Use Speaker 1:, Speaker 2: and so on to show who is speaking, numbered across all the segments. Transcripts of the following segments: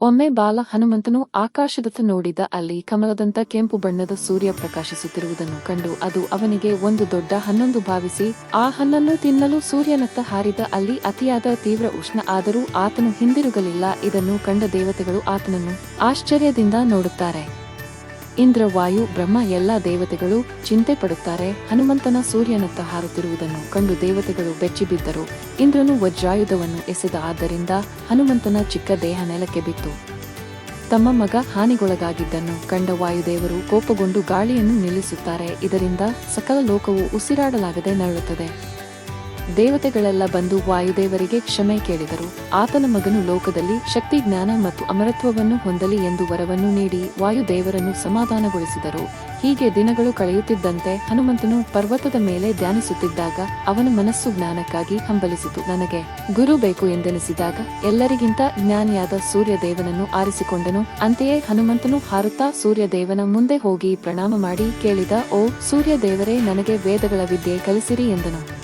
Speaker 1: ಒಮ್ಮೆ ಬಾಲ ಹನುಮಂತನು ಆಕಾಶದತ್ತ ನೋಡಿದ ಅಲ್ಲಿ ಕಮಲದಂತ ಕೆಂಪು ಬಣ್ಣದ ಸೂರ್ಯ ಪ್ರಕಾಶಿಸುತ್ತಿರುವುದನ್ನು ಕಂಡು ಅದು ಅವನಿಗೆ ಒಂದು ದೊಡ್ಡ ಹನ್ನೊಂದು ಭಾವಿಸಿ, ಆ ಹನ್ನನ್ನು ತಿನ್ನಲು ಸೂರ್ಯನತ್ತ ಹಾರಿದ ಅಲ್ಲಿ ಅತಿಯಾದ ತೀವ್ರ ಉಷ್ಣ ಆದರೂ ಆತನು ಹಿಂದಿರುಗಲಿಲ್ಲ. ಇದನ್ನು ಕಂಡ ದೇವತೆಗಳು ಆತನನ್ನು ಆಶ್ಚರ್ಯದಿಂದ ನೋಡುತ್ತಾರೆ. ಇಂದ್ರ ವಾಯು ಬ್ರಹ್ಮ ಎಲ್ಲ ದೇವತೆಗಳು ಚಿಂತೆ ಪಡುತ್ತಾರೆ. ಹನುಮಂತನ ಸೂರ್ಯನತ್ತ ಹಾರುತ್ತಿರುವುದನ್ನು ಕಂಡು ದೇವತೆಗಳು ಬೆಚ್ಚಿಬಿದ್ದರು ಇಂದ್ರನು ವಜ್ರಾಯುಧವನ್ನು ಎಸೆದ ಆದ್ದರಿಂದ ಹನುಮಂತನ ಚಿಕ್ಕ ದೇಹ ನೆಲಕ್ಕೆ ಬಿತ್ತು. ತಮ್ಮ ಮಗ ಹಾನಿಗೊಳಗಾಗಿದ್ದನ್ನು ಕಂಡ ವಾಯುದೇವರು ಕೋಪಗೊಂಡು ಗಾಳಿಯನ್ನು ನಿಲ್ಲಿಸುತ್ತಾರೆ. ಇದರಿಂದ ಸಕಲ ಲೋಕವು ಉಸಿರಾಡಲಾಗದೆ ನರಳುತ್ತದೆ. ದೇವತೆಗಳೆಲ್ಲ ಬಂದು ವಾಯುದೇವರಿಗೆ ಕ್ಷಮೆ ಕೇಳಿದರು. ಆತನ ಮಗನು ಲೋಕದಲ್ಲಿ ಶಕ್ತಿ, ಜ್ಞಾನ ಮತ್ತು ಅಮರತ್ವವನ್ನು ಹೊಂದಲಿ ಎಂದು ವರವನ್ನು ನೀಡಿ ವಾಯುದೇವರನ್ನು ಸಮಾಧಾನಗೊಳಿಸಿದರು. ಹೀಗೆ ದಿನಗಳು ಕಳೆಯುತ್ತಿದ್ದಂತೆ ಹನುಮಂತನು ಪರ್ವತದ ಮೇಲೆ ಧ್ಯಾನಿಸುತ್ತಿದ್ದಾಗ ಅವನ ಮನಸ್ಸು ಜ್ಞಾನಕ್ಕಾಗಿ ಹಂಬಲಿಸಿತು. ನನಗೆ ಗುರು ಬೇಕು ಎಂದೆನಿಸಿದಾಗ ಎಲ್ಲರಿಗಿಂತ ಜ್ಞಾನಿಯಾದ ಸೂರ್ಯದೇವನನ್ನು ಆರಿಸಿಕೊಂಡನು. ಅಂತೆಯೇ ಹನುಮಂತನು ಹಾರುತ್ತಾ ಸೂರ್ಯದೇವನ ಮುಂದೆ ಹೋಗಿ ಪ್ರಣಾಮ ಮಾಡಿ ಕೇಳಿದ, ಓ ಸೂರ್ಯದೇವರೇ, ನನಗೆ ವೇದಗಳ ವಿದ್ಯೆ ಕಲಿಸಿರಿ ಎಂದನು.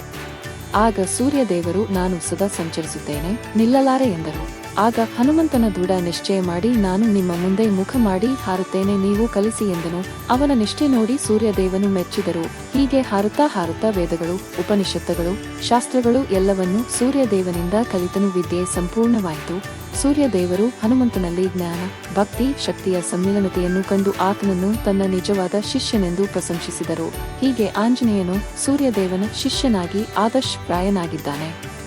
Speaker 1: ಆಗ ಸೂರ್ಯದೇವರು ನಾನು ಸದಾ ಸಂಚರಿಸುತ್ತೇನೆ ನಿಲ್ಲಲಾರೆ ಎಂದರು. ಆಗ ಹನುಮಂತನ ದೃಢ ನಿಶ್ಚಯ ಮಾಡಿ, ನಾನು ನಿಮ್ಮ ಮುಂದೆ ಮುಖ ಮಾಡಿ ಹಾರುತ್ತೇನೆ, ನೀವು ಕಲಿಸಿ ಎಂದನು. ಅವನ ನಿಷ್ಠೆ ನೋಡಿ ಸೂರ್ಯದೇವನು ಮೆಚ್ಚಿದರು. ಹೀಗೆ ಹಾರುತ್ತಾ ಹಾರುತ್ತಾ ವೇದಗಳು, ಉಪನಿಷತ್ತುಗಳು, ಶಾಸ್ತ್ರಗಳು ಎಲ್ಲವನ್ನೂ ಸೂರ್ಯದೇವನಿಂದ ಕಲಿತನು ವಿದ್ಯೆ ಸಂಪೂರ್ಣವಾಯಿತು. ಸೂರ್ಯದೇವರು ಹನುಮಂತನಲ್ಲಿ ಜ್ಞಾನ, ಭಕ್ತಿ, ಶಕ್ತಿಯ ಸಮ್ಮಿಲನತೆಯನ್ನು ಕಂಡು ಆತನನ್ನು ತನ್ನ ನಿಜವಾದ ಶಿಷ್ಯನೆಂದು ಪ್ರಶಂಸಿಸಿದರು. ಹೀಗೆ ಆಂಜನೇಯನು ಸೂರ್ಯದೇವನ ಶಿಷ್ಯನಾಗಿ ಆದರ್ಶಪ್ರಾಯನಾಗಿದ್ದಾನೆ.